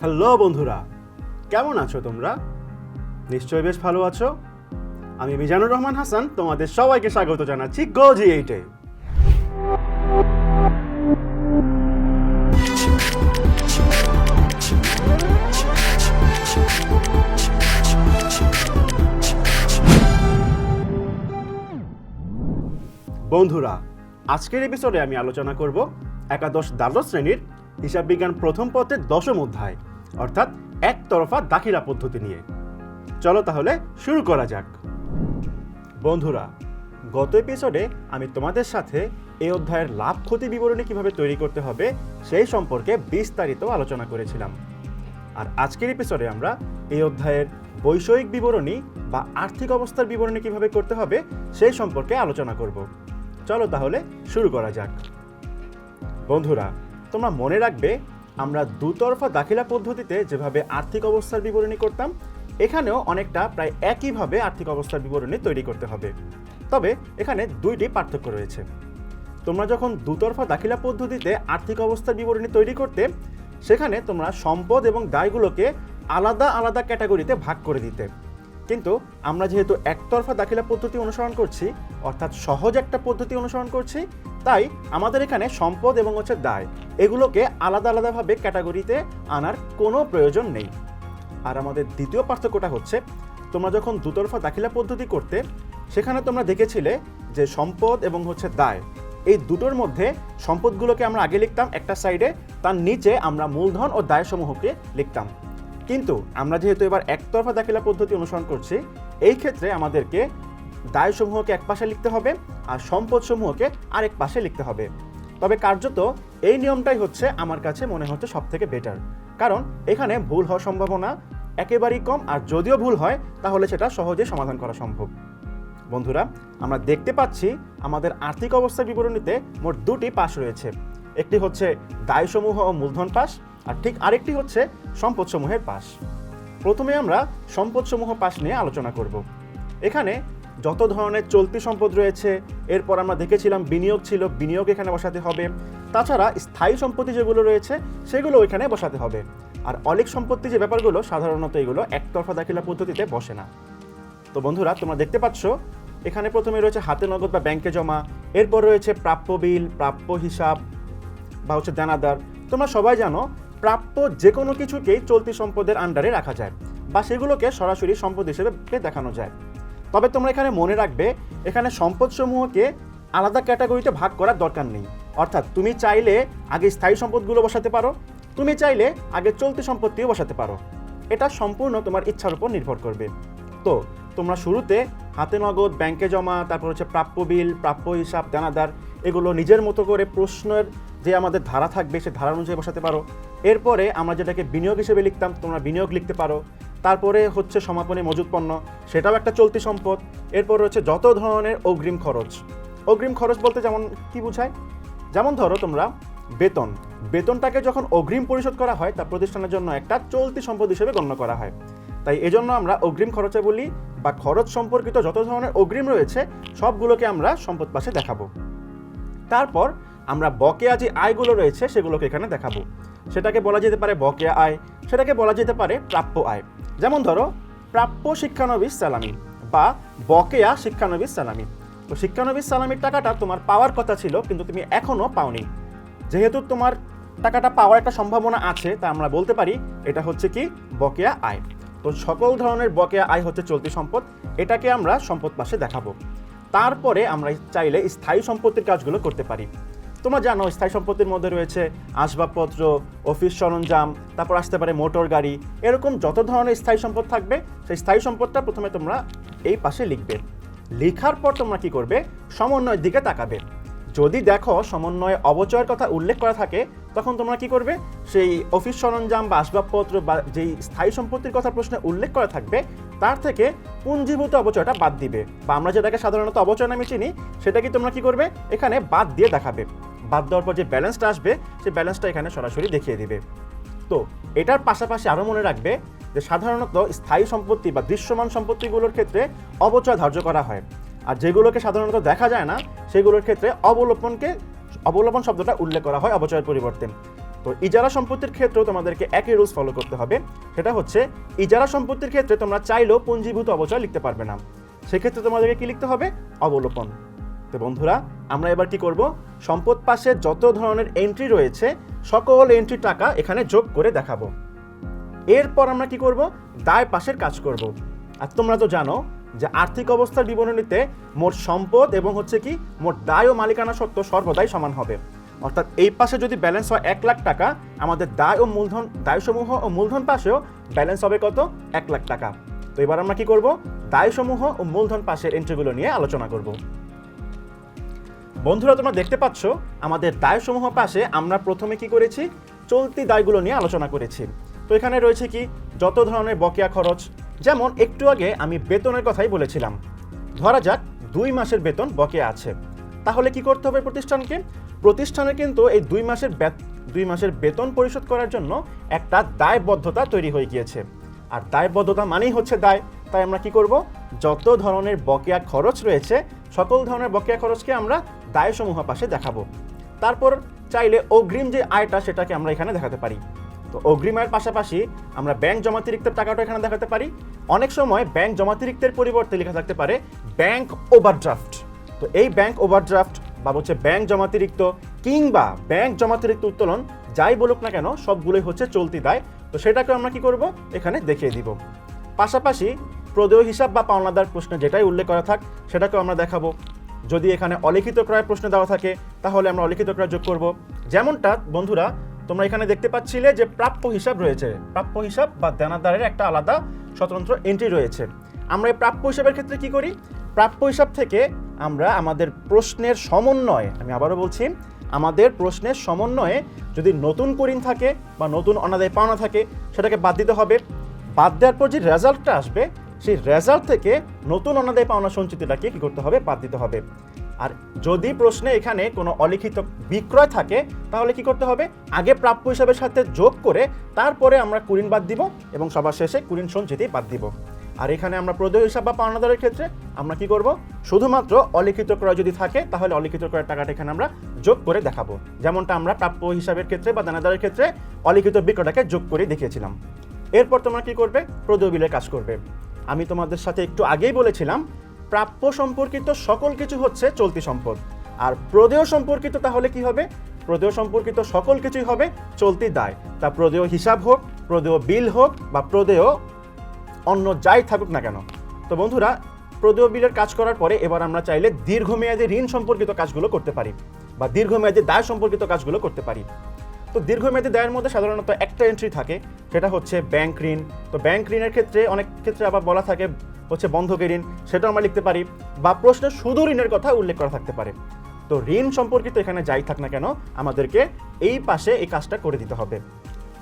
Hello বন্ধুরা, কেমন আছো তোমরা? নিশ্চয়ই বেশ ভালো আছো। আমি মিজানুর রহমান হাসান, তোমাদের সবাইকে স্বাগত জানাচ্ছি গোজি এইটে বন্ধুরা, আজকের এপিসোডে আমি আলোচনা করব একাদশ দ্বাদশ শ্রেণির হিসাব বিজ্ঞান প্রথম পত্রের দশম অধ্যায়, অর্থাৎ একতরফা দাখিলা পদ্ধতি নিয়ে। চলো তাহলে শুরু করা যাক। বন্ধুরা, গত এপিসোডে আমি তোমাদের সাথে এই অধ্যায়ের লাভ ক্ষতি বিবরণী কীভাবে তৈরি করতে হবে সেই সম্পর্কে বিস্তারিত আলোচনা করেছিলাম। আর আজকের এপিসোডে আমরা এই অধ্যায়ের বৈষয়িক বিবরণী বা আর্থিক অবস্থার বিবরণী কীভাবে করতে হবে সেই সম্পর্কে আলোচনা করব। চলো তাহলে শুরু করা যাক। বন্ধুরা তোমরা মনে রাখবে, আমরা দুতরফা দাখিলা পদ্ধতিতে যেভাবে আর্থিক অবস্থার বিবরণী করতাম, এখানেও অনেকটা প্রায় একইভাবে আর্থিক অবস্থার বিবরণী তৈরি করতে হবে। তবে এখানে দুইটি পার্থক্য রয়েছে। তোমরা যখন দুতরফা দাখিলা পদ্ধতিতে আর্থিক অবস্থার বিবরণী তৈরি করতে, সেখানে তোমরা সম্পদ এবং দায়গুলোকে আলাদা আলাদা ক্যাটাগরিতে ভাগ করে দিতে। কিন্তু আমরা যেহেতু একতরফা দাখিলা পদ্ধতি অনুসরণ করছি, অর্থাৎ সহজ একটা পদ্ধতি অনুসরণ করছি তাই আমাদের এখানে সম্পদ এবং হচ্ছে দায়, এগুলোকে আলাদা আলাদাভাবে ক্যাটাগরিতে আনার কোনো প্রয়োজন নেই। আর আমাদের দ্বিতীয় পার্থক্যটা হচ্ছে, তোমরা যখন দুতরফা দাখিলা পদ্ধতি করতে, সেখানে তোমরা দেখেছিলে যে সম্পদ এবং হচ্ছে দায়, এই দুটোর মধ্যে সম্পদগুলোকে আমরা আগে লিখতাম একটা সাইডে, তার নিচে আমরা মূলধন ও দায়সমূহকে লিখতাম। কিন্তু আমরা যেহেতু এবার একতরফা দাখিলা পদ্ধতি অনুসরণ করছি, এই ক্ষেত্রে আমাদেরকে দায়সমূহকে এক পাশে লিখতে হবে আর সম্পদসমূহকে আরেক পাশে লিখতে হবে। তবে কার্যত এই নিয়মটাই হচ্ছে আমার কাছে মনে হচ্ছে সব থেকে বেটার কারণ এখানে ভুল হওয়ার সম্ভাবনা একেবারেই কম আর যদিও ভুল হয়, তাহলে সেটা সহজে সমাধান করা সম্ভব। বন্ধুরা, আমরা দেখতে পাচ্ছি আমাদের আর্থিক অবস্থার বিবরণীতে মোট দুটি পাশ রয়েছে। একটি হচ্ছে দায়সমূহ ও মূলধন পাশ আর ঠিক আরেকটি হচ্ছে সম্পদসমূহের পাশ। প্রথমে আমরা সম্পদসমূহ পাশ নিয়ে আলোচনা করব। এখানে যত ধরনের চলতি সম্পদ রয়েছে, এরপর আমরা দেখেছিলাম বিনিয়োগ ছিল, বিনিয়োগ এখানে বসাতে হবে। তাছাড়া স্থায়ী সম্পত্তি যেগুলো রয়েছে, সেগুলো এখানে বসাতে হবে। আর অলিক সম্পত্তি যে ব্যাপারগুলো, সাধারণত এগুলো একতরফা দাখিলা পদ্ধতিতে বসে না। তো বন্ধুরা, তোমরা দেখতে পাচ্ছ, এখানে প্রথমে রয়েছে হাতে নগদ বা ব্যাংকে জমা, এরপর রয়েছে প্রাপ্য বিল, প্রাপ্য হিসাব বা হচ্ছে দানাদার। তোমরা সবাই জানো, প্রাপ্য যে কোনো কিছুকেই চলতি সম্পদের আন্ডারে রাখা যায় বা সেগুলোকে সরাসরি সম্পদ হিসেবে দেখানো যায়। তবে তোমরা এখানে মনে রাখবে, এখানে সম্পদসমূহকে আলাদা ক্যাটাগরিতে ভাগ করার দরকার নেই। অর্থাৎ তুমি চাইলে আগে স্থায়ী সম্পদগুলো বসাতে পারো, তুমি চাইলে আগে চলতি সম্পত্তিও বসাতে পারো। এটা সম্পূর্ণ তোমার ইচ্ছার উপর নির্ভর করবে। তো, তোমরা শুরুতে হাতে নগদ, ব্যাংকে জমা, তারপর হচ্ছে প্রাপ্য বিল, প্রাপ্য হিসাব, দানাদার, এগুলো নিজের মতো করে প্রশ্নের যে আমাদের ধারা থাকবে, সে ধারা অনুযায়ী বসাতে পারো। এরপরে আমরা যেটাকে বিনিয়োগ হিসেবে লিখতাম, তোমরা বিনিয়োগ লিখতে পারো। তারপরে হচ্ছে সমাপনী মজুত পণ্য, সেটাও একটা চলতি সম্পদ। এরপর রয়েছে যত ধরনের অগ্রিম খরচ। অগ্রিম খরচ বলতে যেমন কি বোঝায়? যেমন ধরো তোমরা বেতন। বেতনটাকে যখন অগ্রিম পরিশোধ করা হয়, তা প্রতিষ্ঠানের জন্য একটা চলতি সম্পদ হিসেবে গণ্য করা হয়। তাই এজন্য আমরা অগ্রিম খরচে বলি বা খরচ সম্পর্কিত যত ধরনের অগ্রিম রয়েছে, সবগুলোকে আমরা সম্পদ পাশে দেখাবো। তারপর আমরা বকেয়া যে আয়গুলো রয়েছে, সেগুলোকে এখানে দেখাবো। সেটাকে বলা যেতে পারে বকেয়া আয়, সেটাকে বলা যেতে পারে প্রাপ্য আয়। যেমন ধরো, প্রাপ্য শিক্ষানবিশ সালামি বা বকেয়া শিক্ষানবিশ সালামি। তো শিক্ষানবিশ সালামির টাকাটা তোমার পাওয়ার কথা ছিল, কিন্তু তুমি এখনও পাওনি। যেহেতু তোমার টাকাটা পাওয়ার একটা সম্ভাবনা আছে, তা আমরা বলতে পারি, এটা হচ্ছে কি? বকেয়া আয়। তো সকল ধরনের বকেয়া আয় হচ্ছে চলতি সম্পদ, এটাকে আমরা সম্পদ পাশে দেখাবো। তারপরে আমরা চাইলে স্থায়ী সম্পত্তির কাজগুলো করতে পারি। তোমরা জানো, স্থায়ী সম্পত্তির মধ্যে রয়েছে আসবাবপত্র, অফিস সরঞ্জাম, তারপর আসতে পারে মোটর গাড়ি। এরকম যত ধরনের স্থায়ী সম্পদ থাকবে, সেই স্থায়ী সম্পদটা প্রথমে তোমরা এই পাশে লিখবে। লেখার পর তোমরা কি করবে? সমন্বয়ের দিকে তাকাবে। যদি দেখো সমন্বয়ে অবচয়ের কথা উল্লেখ করা থাকে, তখন তোমরা কি করবে? সেই অফিস সরঞ্জাম বা আসবাবপত্র বা যেই স্থায়ী সম্পত্তির কথা প্রশ্নে উল্লেখ করা থাকবে, তার থেকে পুঞ্জীভূত অবচয়টা বাদ দিবে। বা আমরা যেটাকে সাধারণত অবচয় নামে চিনি সেটা কি তোমরা কি করবে? এখানে বাদ দিয়ে দেখাবে। বাদ দেওয়ার পর যে ব্যালেন্সটা আসবে, সেই ব্যালেন্সটা এখানে সরাসরি দেখিয়ে দিবে। তো এটার পাশাপাশি আরও মনে রাখবে যে সাধারণত স্থায়ী সম্পত্তি বা দৃশ্যমান সম্পত্তিগুলোর ক্ষেত্রে অবচয় ধার্য করা হয়। আর যেগুলোকে সাধারণত দেখা যায় না, সেগুলোর ক্ষেত্রে অবলোপনকে অবলোপন শব্দটা উল্লেখ করা হয় অবচয়ের পরিবর্তে। তো তো ইজারা সম্পত্তির ক্ষেত্রেও তোমাদেরকে একই রুলস ফলো করতে হবে। সেটা হচ্ছে, ইজারা সম্পত্তির ক্ষেত্রে তোমরা চাইলেও পুঞ্জীভূত অবচয় লিখতে পারবে না। সেক্ষেত্রে তোমাদেরকে কী লিখতে হবে? অবলোপন। তো বন্ধুরা, আমরা এবার কি করব? সম্পদ পাশে যত ধরনের এন্ট্রি রয়েছে, সকল এন্ট্রি টাকা এখানে যোগ করে দেখাবো। এরপর আমরা কি করব? দায় পাশের কাজ করব। আর তোমরা তো জানো যে আর্থিক অবস্থার বিবরণীতে মোট সম্পদ এবং হচ্ছে কি, মোট দায় ও মালিকানা সত্ত্ব সর্বদাই সমান হবে। অর্থাৎ এই পাশে যদি ব্যালেন্স হয় এক লাখ টাকা, আমাদের দায় ও মূলধন, দায়সমূহ ও মূলধন পাশেও ব্যালেন্স হবে কত? এক লাখ টাকা। তো এবার আমরা কি করব? দায়সমূহ ও মূলধন পাশের এন্ট্রিগুলো নিয়ে আলোচনা করব। বন্ধুরা, তোমরা দেখতে পাচ্ছ, আমাদের দায়সমূহ পাশে আমরা প্রথমে কি করেছি? চলতি দায়গুলো নিয়ে আলোচনা করেছি। তো এখানে রয়েছে কি, যত ধরনের বকেয়া খরচ, যেমন একটু আগে আমি বেতনের কথাই বলেছিলাম। ধরা যাক, দুই মাসের বেতন বকেয়া আছে। তাহলে কি করতে হবে প্রতিষ্ঠানকে? প্রতিষ্ঠানের কিন্তু এই দুই মাসের দুই মাসের বেতন পরিশোধ করার জন্য একটা দায়বদ্ধতা তৈরি হয়ে গিয়েছে। আর দায়বদ্ধতা মানেই হচ্ছে দায়। তাই আমরা কি করব? যত ধরনের বকেয়া খরচ রয়েছে, সকল ধরনের বকেয়া খরচকে আমরা দায়সমূহ পাশে দেখাবো। তারপর চাইলে অগ্রিম যে আয়টা সেটাকে আমরা এখানে দেখাতে পারি। তো অগ্রিম আয়ের পাশাপাশি আমরা ব্যাংক জমাতিরিক্তের টাকাটা এখানে দেখাতে পারি। অনেক সময় ব্যাংক জমাতিরিক্তের পরিবর্তে লেখা থাকতে পারে ব্যাংক ওভারড্রাফট তো এই ব্যাংক ওভারড্রাফট বা হচ্ছে ব্যাংক জমাতিরিক্ত কিংবা ব্যাংক জমাতিরিক্ত উত্তোলন যাই বলুক না কেন, সবগুলোই হচ্ছে চলতি দায়। তো সেটাকে আমরা কি করব? এখানে দেখিয়ে দিব। পাশাপাশি প্রদেয় হিসাব বা পাওনাদার প্রশ্নে যেটাই উল্লেখ করা থাক, সেটাকেও আমরা দেখাবো। যদি এখানে অলিখিত ক্রয় প্রশ্ন দেওয়া থাকে, তাহলে আমরা অলিখিত ক্রয় যোগ করব। যেমনটা, বন্ধুরা, তোমরা এখানে দেখতে পাচ্ছিলে যে প্রাপ্য হিসাব রয়েছে। প্রাপ্য হিসাব বা দেনাদারের একটা আলাদা স্বতন্ত্র এন্ট্রি রয়েছে। আমরা এই প্রাপ্য হিসাবের ক্ষেত্রে কি করি? প্রাপ্য হিসাব থেকে আমরা আমাদের প্রশ্নের সমন্বয়ে, আমি আবারও বলছি, আমাদের প্রশ্নের সমন্বয়ে যদি নতুন করিন থাকে বা নতুন অনাদায় পাওনা থাকে, সেটাকে বাদ দিতে হবে। বাদ দেওয়ার পর যে রেজাল্টটা আসবে সেই রেজাল্ট থেকে নতুন অনাদায় পাওনা সঞ্চিতিটাকে কি করতে হবে? বাদ দিতে হবে। আর যদি প্রশ্নে এখানে কোনো অলিখিত বিক্রয় থাকে, তাহলে কি করতে হবে? আগে প্রাপ্য হিসাবের সাথে যোগ করে তারপরে আমরা কুরিন বাদ দিব এবং সবার শেষে কুরিন সঞ্চিতি বাদ দিব। আর এখানে আমরা প্রদেয় হিসাব বা পাওনাদারের ক্ষেত্রে আমরা কি করব? শুধুমাত্র অলিখিত ক্রয় যদি থাকে, তাহলে অলিখিত ক্রয়ের টাকাটা এখানে আমরা যোগ করে দেখাবো। যেমনটা আমরা প্রাপ্য হিসাবের ক্ষেত্রে বা দানাদারের ক্ষেত্রে অলিখিত বিক্রয়টাকে যোগ করে দেখিয়েছিলাম। এরপর তোমরা কি করবে? প্রদেয় বিলের কাজ করবে। আমি তোমাদের সাথে একটু আগেই বলেছিলাম, প্রাপ্য সম্পর্কিত সকল কিছু হচ্ছে চলতি সম্পদ। আর প্রদেয় সম্পর্কিত তাহলে কি হবে? প্রদেয় সম্পর্কিত সকল কিছুই হবে চলতি দায়। তা প্রদেয় হিসাব হোক, প্রদেয় বিল হোক বা প্রদেয় অন্য যাই থাকুক না কেন। তো বন্ধুরা, প্রদেয় বিলের কাজ করার পরে এবার আমরা চাইলে দীর্ঘমেয়াদী ঋণ সম্পর্কিত কাজগুলো করতে পারি বা দীর্ঘমেয়াদী দায় সম্পর্কিত কাজগুলো করতে পারি। তো দীর্ঘমেয়াদী দায়ের মধ্যে সাধারণত একটা এন্ট্রি থাকে, সেটা হচ্ছে ব্যাংক ঋণ। তো ব্যাংক ঋণের ক্ষেত্রে অনেক ক্ষেত্রে আবার বলা থাকে, হচ্ছে বন্ধকের ঋণ, সেটাও আমরা লিখতে পারি, বা প্রশ্নে শুধু ঋণের কথা উল্লেখ করা থাকতে পারে। তো ঋণ সম্পর্কিত এখানে যাই থাক না কেন, আমাদেরকে এই পাশে এই কাজটা করে দিতে হবে।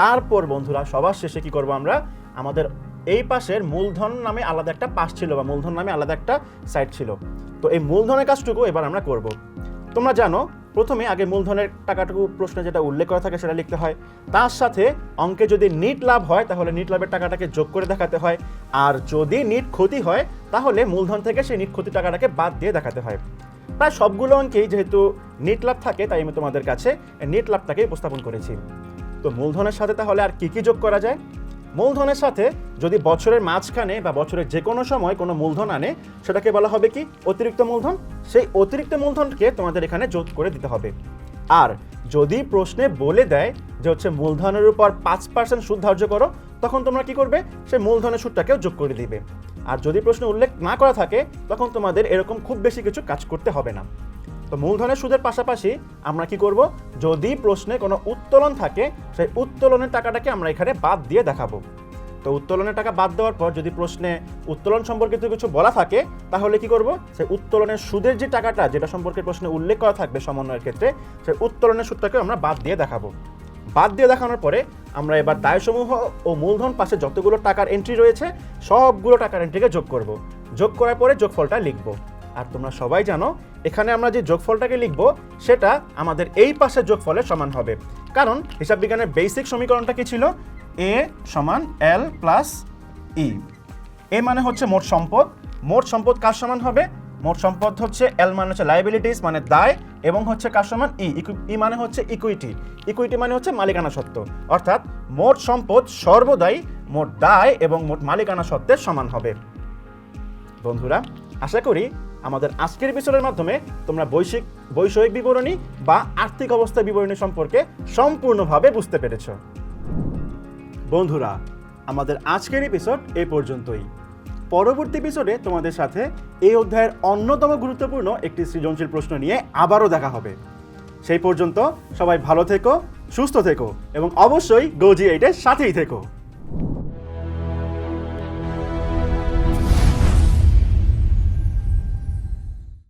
তারপর বন্ধুরা, সবার শেষে কি করব আমরা? আমাদের এই পাশের মূলধন নামে আলাদা একটা পাশ ছিল, বা মূলধন নামে আলাদা একটা সাইট ছিল। তো এই মূলধনের কাজটুকু এবার আমরা করব। তোমরা জানো প্রথমে আগে মূলধনের টাকাটুকু প্রশ্নে যেটা উল্লেখ করা থাকে সেটা লিখতে হয়। তার সাথে অঙ্কে যদি নিট লাভ হয়, তাহলে নিট লাভের টাকাটাকে যোগ করে দেখাতে হয়। আর যদি নিট ক্ষতি হয়, তাহলে মূলধন থেকে সেই নিট ক্ষতি টাকাটাকে বাদ দিয়ে দেখাতে হয়। প্রায় সবগুলো অঙ্কেই যেহেতু নিট লাভ থাকে, তাই আমি তোমাদের কাছে নিট লাভটাকে উপস্থাপন করেছি। তো মূলধনের সাথে তাহলে আর কি কি যোগ করা যায়? মূলধনের সাথে যদি বছরের মাঝখানে বা বছরের যে কোনো সময় কোনো মূলধন আনে, সেটাকে বলা হবে কি? অতিরিক্ত মূলধন? সেই অতিরিক্ত মূলধনকে তোমাদের এখানে যোগ করে দিতে হবে। আর যদি প্রশ্নে বলে দেয় যে হচ্ছে মূলধনের উপর পাঁচ পার্সেন্ট সুদ ধার্য করো, তখন তোমরা কি করবে? সেই মূলধনের সুদটাকেও যোগ করে দিবে। আর যদি প্রশ্নে উল্লেখ না করা থাকে, তখন তোমাদের এরকম খুব বেশি কিছু কাজ করতে হবে না। তো মূলধনের সুদের পাশাপাশি আমরা কি করব? যদি প্রশ্নে কোনো উত্তোলন থাকে, সেই উত্তোলনের টাকাটাকে আমরা এখানে বাদ দিয়ে দেখাবো। তো উত্তোলনের টাকা বাদ দেওয়ার পর যদি প্রশ্নে উত্তোলন সম্পর্কিত কিছু বলা থাকে, তাহলে কি করব? সেই উত্তোলনের সুদের যে টাকাটা, যেটা সম্পর্কে প্রশ্নে উল্লেখ করা থাকবে সমন্বয়ের ক্ষেত্রে, সেই উত্তোলনের সুদটাকে আমরা বাদ দিয়ে দেখাবো। বাদ দিয়ে দেখানোর পরে আমরা এবার দায়সমূহ ও মূলধন পাশে যতগুলো টাকার এন্ট্রি রয়েছে, সবগুলো টাকার এন্ট্রিকে যোগ করব। যোগ করার পরে যোগফলটা লিখব। আর তোমরা সবাই জানো, এখানে আমরা যে যোগফলটাকে লিখব, সেটা আমাদের এই পাশের যোগফলের সমান হবে। কারণ হিসাব বিজ্ঞানের বেসিক সমীকরণটা কি ছিল? এ সমান এল প্লাস ই এ মানে হচ্ছে মোট সম্পদ। মোট সম্পদ কার সমান হবে? মোট সম্পদ হচ্ছে এল মানে হচ্ছে লাইবিলিটিস মানে দায়, এবং হচ্ছে কার সমান? ই ই মানে হচ্ছে ইকুইটি ইকুইটি মানে হচ্ছে মালিকানা সত্ত্ব। অর্থাৎ মোট সম্পদ সর্বদাই মোট দায় এবং মোট মালিকানা সত্ত্বের সমান হবে। বন্ধুরা, আশা করি আমাদের আজকের এপিসোডের মাধ্যমে তোমরা বৈশ্বিক, বৈষয়িক বিবরণী বা আর্থিক অবস্থা বিবরণী সম্পর্কে সম্পূর্ণভাবে বুঝতে পেরেছ। বন্ধুরা, আমাদের আজকের এপিসোড এ পর্যন্তই। পরবর্তী এপিসোডে তোমাদের সাথে এই অধ্যায়ের অন্যতম গুরুত্বপূর্ণ একটি সৃজনশীল প্রশ্ন নিয়ে আবারও দেখা হবে। সেই পর্যন্ত সবাই ভালো থেকো, সুস্থ থেকো এবং অবশ্যই গোজি এইটের সাথেই থেকো।